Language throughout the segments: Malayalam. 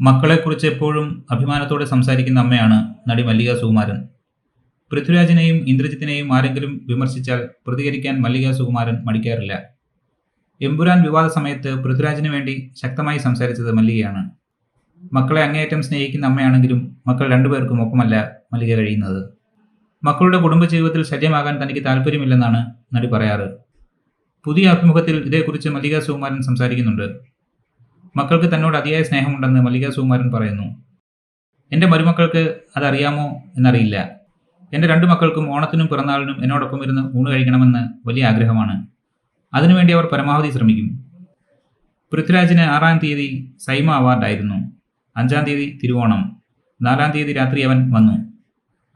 മക്കളെക്കുറിച്ച് എപ്പോഴും അഭിമാനത്തോടെ സംസാരിക്കുന്ന അമ്മയാണ് നടി മല്ലിക സുകുമാരൻ. പൃഥ്വിരാജിനെയും ഇന്ദ്രജിത്തിനെയും ആരെങ്കിലും വിമർശിച്ചാൽ പ്രതികരിക്കാൻ മല്ലിക സുകുമാരൻ മടിക്കാറില്ല. എമ്പുരാൻ വിവാദ സമയത്ത് പൃഥ്വിരാജിന് വേണ്ടി ശക്തമായി സംസാരിച്ചത് മല്ലികയാണ്. മക്കളെ അങ്ങേയറ്റം സ്നേഹിക്കുന്ന അമ്മയാണെങ്കിലും മക്കൾ രണ്ടുപേർക്കും ഒപ്പമല്ല മല്ലിക കഴിയുന്നത്. മക്കളുടെ കുടുംബ ജീവിതത്തിൽ ശല്യമാകാൻ തനിക്ക് താല്പര്യമില്ലെന്നാണ് നടി പറയാറ്. പുതിയ അഭിമുഖത്തിൽ ഇതേക്കുറിച്ച് മല്ലിക സുകുമാരൻ സംസാരിക്കുന്നുണ്ട്. മക്കൾക്ക് തന്നോട് അതിയായ സ്നേഹമുണ്ടെന്ന് മല്ലിക സുകുമാരൻ പറയുന്നു. എന്റെ മരുമക്കൾക്ക് അതറിയാമോ എന്നറിയില്ല. എന്റെ രണ്ട് മക്കൾക്കും ഓണത്തിനും പിറന്നാളിനും എന്നോടൊപ്പം ഇരുന്ന് ഊണ് കഴിക്കണമെന്ന് വലിയ ആഗ്രഹമാണ്. അതിനുവേണ്ടി അവർ പരമാവധി ശ്രമിക്കും. പൃഥ്വിരാജിന് ആറാം തീയതി സൈമ അവാർഡായിരുന്നു അഞ്ചാം തീയതി തിരുവോണം. നാലാം തീയതി രാത്രി അവൻ വന്നു.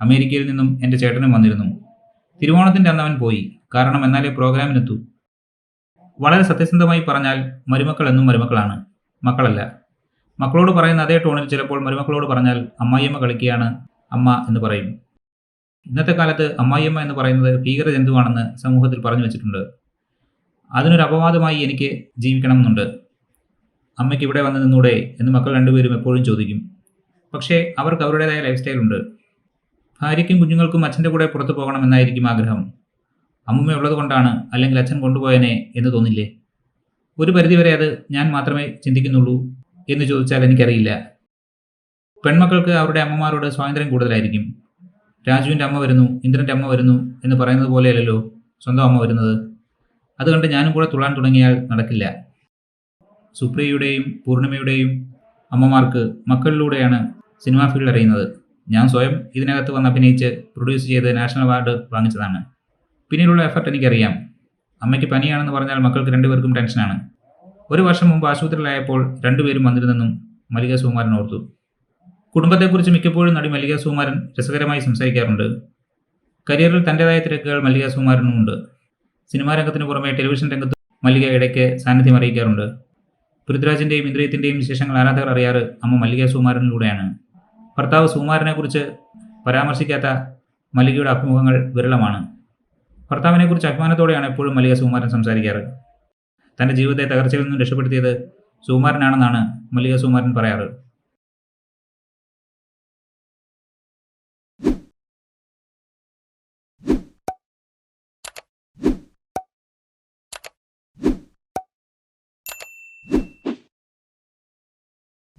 അമേരിക്കയിൽ നിന്നും എന്റെ ചേട്ടനും വന്നിരുന്നു. തിരുവോണത്തിന്റെ അന്ന് അവൻ പോയി. കാരണം എന്നാലേ പ്രോഗ്രാമിനെത്തു. വളരെ സത്യസന്ധമായി പറഞ്ഞാൽ മരുമക്കൾ എന്നും മരുമക്കളാണ്. മക്കളല്ല. മക്കളോട് പറയുന്ന അതേ ടോണിൽ ചിലപ്പോൾ മരുമക്കളോട് പറഞ്ഞാൽ അമ്മായിയമ്മ കളിക്കുകയാണ് അമ്മ എന്ന് പറയും. ഇന്നത്തെ കാലത്ത് അമ്മായിയമ്മ എന്ന് പറയുന്നത് ഭീകര ജന്തുവാണെന്ന് സമൂഹത്തിൽ പറഞ്ഞു വെച്ചിട്ടുണ്ട്. അതിനൊരു അപവാദമായി എനിക്ക് ജീവിക്കണമെന്നുണ്ട്. അമ്മയ്ക്ക് ഇവിടെ വന്ന് നിന്നൂടെ എന്ന് മക്കൾ രണ്ടുപേരും എപ്പോഴും ചോദിക്കും. പക്ഷേ അവർക്ക് അവരുടേതായ ലൈഫ് സ്റ്റൈൽ ഉണ്ട്. ഭാര്യയ്ക്കും കുഞ്ഞുങ്ങൾക്കും അച്ഛന്റെ കൂടെ പുറത്തു പോകണമെന്നായിരിക്കും ആഗ്രഹം. അമ്മുമ്മ ഉള്ളത് കൊണ്ടാണ് അല്ലെങ്കിൽ അച്ഛൻ കൊണ്ടുപോയനെ എന്ന് തോന്നില്ലേ? ഒരു പരിധിവരെ അത് ഞാൻ മാത്രമേ ചിന്തിക്കുന്നുള്ളൂ എന്ന് ചോദിച്ചാൽ എനിക്കറിയില്ല. പെൺമക്കൾക്ക് അവരുടെ അമ്മമാരോട് സ്വാതന്ത്ര്യം കൂടുതലായിരിക്കും. രാജുവിന്റെ അമ്മ വരുന്നു ഇന്ദ്രന്റെ അമ്മ വരുന്നു എന്ന് പറയുന്നത് പോലെയല്ലല്ലോ സ്വന്തം അമ്മ വരുന്നത്. അതുകൊണ്ട് ഞാനും കൂടെ തുള്ളാൻ തുടങ്ങിയാൽ നടക്കില്ല. സുപ്രിയയുടെയും പൂർണിമയുടെയും അമ്മമാർക്ക് മക്കളിലൂടെയാണ് സിനിമാ ഫീൽഡ് അറിയുന്നത്. ഞാൻ സ്വയം ഇതിനകത്ത് വന്ന് അഭിനയിച്ച് പ്രൊഡ്യൂസ് ചെയ്ത് നാഷണൽ അവാർഡ് വാങ്ങിച്ചതാണ്. പിന്നീടുള്ള എഫർട്ട് എനിക്കറിയാം. അമ്മയ്ക്ക് പനിയാണെന്ന് പറഞ്ഞാൽ മക്കൾക്ക് രണ്ടുപേർക്കും ടെൻഷനാണ്. ഒരു വർഷം മുമ്പ് ആശുപത്രിയിലായപ്പോൾ രണ്ടുപേരും വന്നിരുന്നെന്നും മല്ലിക സുകുമാരൻ ഓർത്തു. കുടുംബത്തെക്കുറിച്ച് മിക്കപ്പോഴും നടി മല്ലിക സുകുമാരൻ രസകരമായി സംസാരിക്കാറുണ്ട്. കരിയറിൽ തന്റെതായ തിരക്കുകൾ മല്ലിക സുകുമാരനുമുണ്ട് സിനിമാ രംഗത്തിന് പുറമെ ടെലിവിഷൻ രംഗത്ത് മല്ലിക ഇടയ്ക്ക് സാന്നിധ്യം അറിയിക്കാറുണ്ട്. പൃഥ്വിരാജിന്റെയും ഇന്ദ്രിയത്തിന്റെയും വിശേഷങ്ങൾ ആരാധകർ അറിയാറ് അമ്മ മല്ലിക സുകുമാരനിലൂടെയാണ്. ഭർത്താവ് സുകുമാരനെക്കുറിച്ച് പരാമർശിക്കാത്ത മല്ലികയുടെ അഭിമുഖങ്ങൾ വിരളമാണ്. ഭർത്താവിനെക്കുറിച്ച് അഭിമാനത്തോടെയാണ് എപ്പോഴും മല്ലിക സുകുമാരൻ സംസാരിക്കാറ്. തന്റെ ജീവിതത്തെ തകർച്ചയിൽ നിന്നും രക്ഷപ്പെടുത്തിയത് സുകുമാരനാണെന്നാണ് മല്ലിക സുകുമാരൻ പറയാറ്.